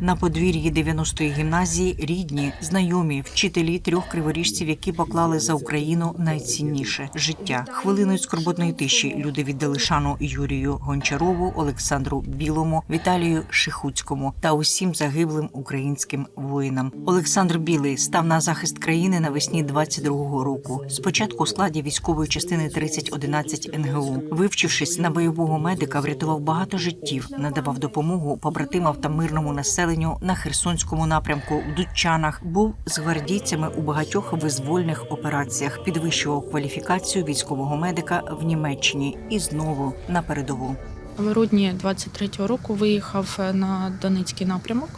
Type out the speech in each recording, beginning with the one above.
На подвір'ї 90-ї гімназії рідні, знайомі, вчителі трьох криворіжців, які поклали за Україну найцінніше життя. Хвилиною скорботної тиші люди віддали шану Юрію Гончарову, Олександру Білому, Віталію Шихуцькому та усім загиблим українським воїнам. Олександр Білий став на захист країни навесні 22-го року. Спочатку у складі військової частини 3011 НГУ. Вивчившись на бойового медика, врятував багато життів, надавав допомогу побратимам та мирному населенню на Херсонському напрямку в Дудчанах. Був з гвардійцями у багатьох визвольних операціях, підвищував кваліфікацію військового медика в Німеччині і знову на передову. В грудні 23-го року виїхав е, на Донецький напрямок.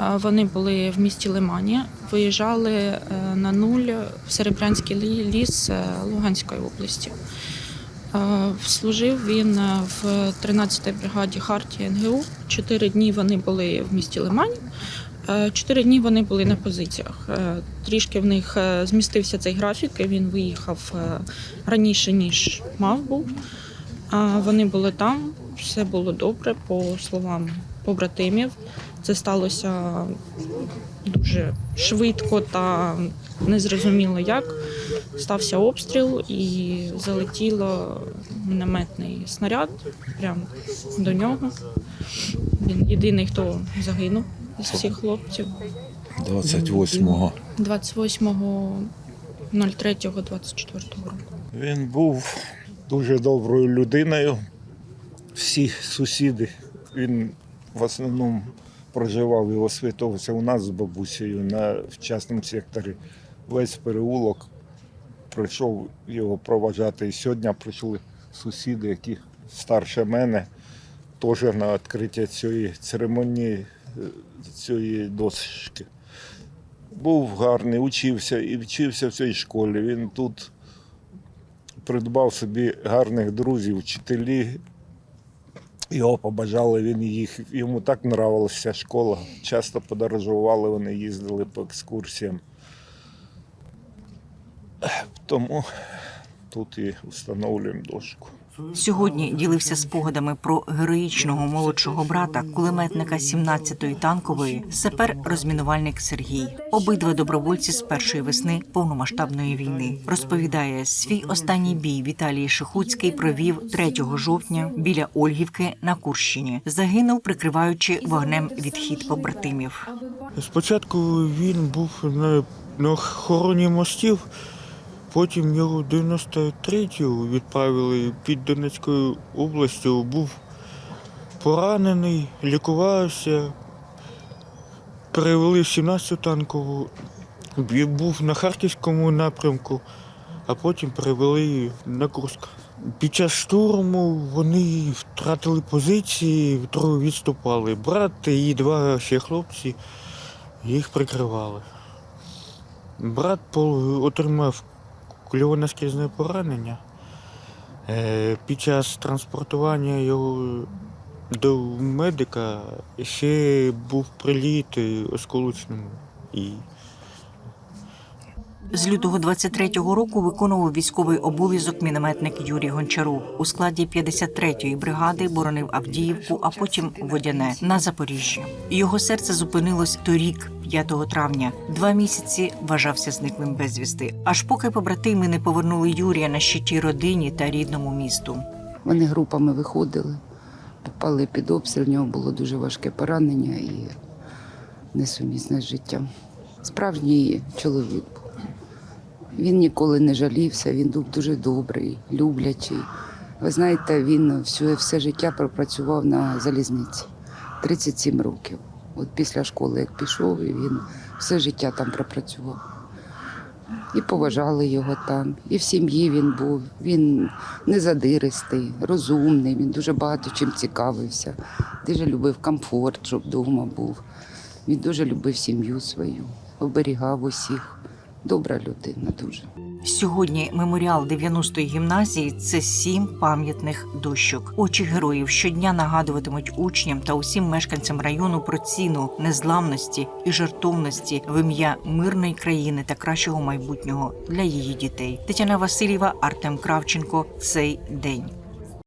Е, Вони були в місті Лимані, виїжджали е, на нуль в Серебрянський ліс Луганської області. Е, Служив він е, в 13-й бригаді Хартії НГУ. Чотири дні вони були в місті Лимані. Е, Чотири дні вони були на позиціях. Трішки в них змістився цей графік. і Він виїхав раніше, ніж мав був. Вони були там, все було добре, по словам побратимів. Це сталося дуже швидко та незрозуміло як. Стався обстріл і залетіло мінометний снаряд прямо до нього. Він єдиний, хто загинув із всіх хлопців. 28-го. 28.03.24 року. Він був дуже доброю людиною. Всі сусіди. Він в основному проживав і освітовувався у нас з бабусею на в частному секторі. Весь переулок прийшов його проважати. І сьогодні прийшли сусіди, які старше мене, теж на відкриття цієї церемонії, е, цієї дошки. Був гарний, учився і вчився в цій школі. Він тут придбав собі гарних друзів, вчителі. Його побажали, він їх. Йому так нравилася школа. Часто подорожували, вони їздили по екскурсіям. Тому тут і встановлюємо дошку. Сьогодні ділився спогадами про героїчного молодшого брата, кулеметника 17-ї танкової, сапер-розмінувальник Сергій. Обидва добровольці з першої весни повномасштабної війни. Розповідає, свій останній бій Віталій Шихуцький провів 3 жовтня біля Ольгівки на Курщині. Загинув, прикриваючи вогнем відхід побратимів. Спочатку він був на, на охороні мостів, потім його в 93-ю відправили під Донецькою областю, був поранений, лікувався, перевели в 17-ту танкову, був на Харківському напрямку, а потім перевели на Курськ. Під час штурму вони втратили позиції, трохи відступали. Брат і два ще хлопці їх прикривали. Брат отримав кульове скрізне поранення. Е, Під час транспортування його до медика ще був приліт осколочним і З лютого 23-го року виконував військовий обов'язок мінометник Юрій Гончаров. У складі 53-ї бригади боронив Авдіївку, а потім Водяне на Запоріжжі. Його серце зупинилось торік, 5 травня. Два місяці вважався зниклим безвісти. Аж поки побратими не повернули Юрія на щиті родині та рідному місту. Вони групами виходили, попали під обстріл, нього було дуже важке поранення і несумісне з життям. Справжній чоловік. Він ніколи не жалівся, він був дуже добрий, люблячий. Ви знаєте, він все, все життя пропрацював на залізниці 37 років. От після школи, як пішов, він все життя там пропрацював. І поважали його там, і в сім'ї він був. Він незадиристий, розумний, він дуже багато чим цікавився, дуже любив комфорт, щоб вдома був. Він дуже любив сім'ю свою, оберігав усіх. Добра людина дуже. Сьогодні меморіал 90-ї гімназії це сім пам'ятних дощок. Очі героїв щодня нагадуватимуть учням та усім мешканцям району про ціну незламності і жертовності в ім'я мирної країни та кращого майбутнього для її дітей. Тетяна Васильєва, Артем Кравченко. Цей день.